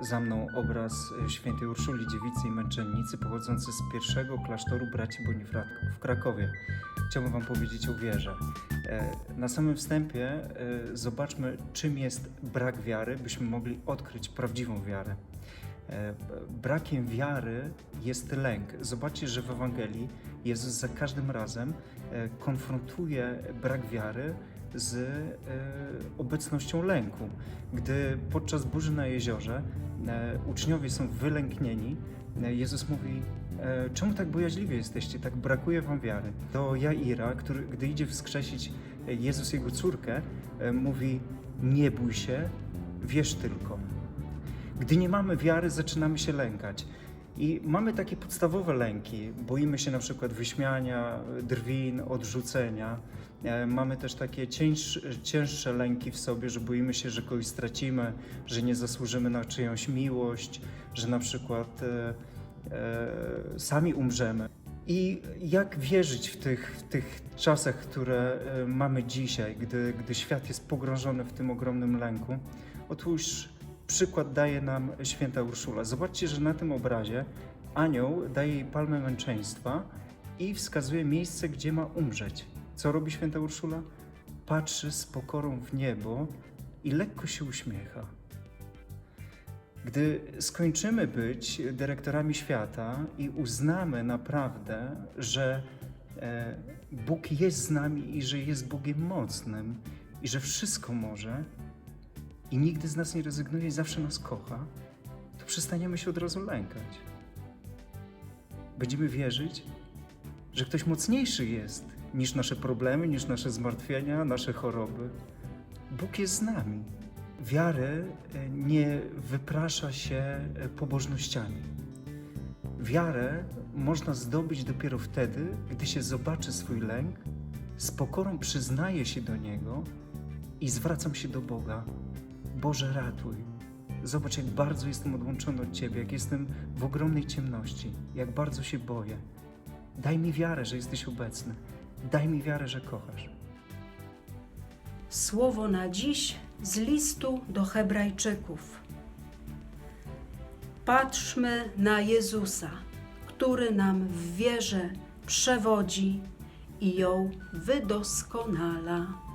za mną obraz e, świętej Urszuli Dziewicy i Męczennicy pochodzący z pierwszego klasztoru braci Bonifratków w Krakowie. Chciałbym Wam powiedzieć o wierze. E, Na samym wstępie e, zobaczmy, czym jest brak wiary, byśmy mogli odkryć prawdziwą wiarę. Brakiem wiary jest lęk. Zobaczcie, że w Ewangelii Jezus za każdym razem konfrontuje brak wiary z e, obecnością lęku. Gdy podczas burzy na jeziorze e, uczniowie są wylęknieni, e, Jezus mówi: e, Czemu tak bojaźliwi jesteście? Tak brakuje wam wiary. Do Jaira, który, gdy idzie wskrzesić Jezus jego córkę, e, mówi: Nie bój się, wierz tylko. Gdy nie mamy wiary, zaczynamy się lękać. I mamy takie podstawowe lęki. Boimy się na przykład wyśmiania, drwin, odrzucenia. E, Mamy też takie cięższe, lęki w sobie, że boimy się, że kogoś stracimy, że nie zasłużymy na czyjąś miłość, że na przykład e, e, sami umrzemy. I jak wierzyć w tych, w tych czasach, które e, mamy dzisiaj, gdy, gdy świat jest pogrążony w tym ogromnym lęku? Otóż przykład daje nam święta Urszula. Zobaczcie, że na tym obrazie anioł daje jej palmę męczeństwa i wskazuje miejsce, gdzie ma umrzeć. Co robi święta Urszula? Patrzy z pokorą w niebo i lekko się uśmiecha. Gdy skończymy być dyrektorami świata i uznamy naprawdę, że e, Bóg jest z nami i że jest Bogiem mocnym i że wszystko może i nigdy z nas nie rezygnuje i zawsze nas kocha, to przestaniemy się od razu lękać. Będziemy wierzyć, że ktoś mocniejszy jest niż nasze problemy, niż nasze zmartwienia, nasze choroby. Bóg jest z nami. Wiary e, nie wyprasza się e, pobożnościami. Wiarę można zdobyć dopiero wtedy, gdy się zobaczy swój lęk, z pokorą przyznaje się do niego i zwracam się do Boga. Boże, ratuj. Zobacz, jak bardzo jestem odłączony od Ciebie, jak jestem w ogromnej ciemności, jak bardzo się boję. Daj mi wiarę, że jesteś obecny. Daj mi wiarę, że kochasz. Słowo na dziś z listu do Hebrajczyków. Patrzmy na Jezusa, który nam w wierze przewodzi i ją wydoskonala.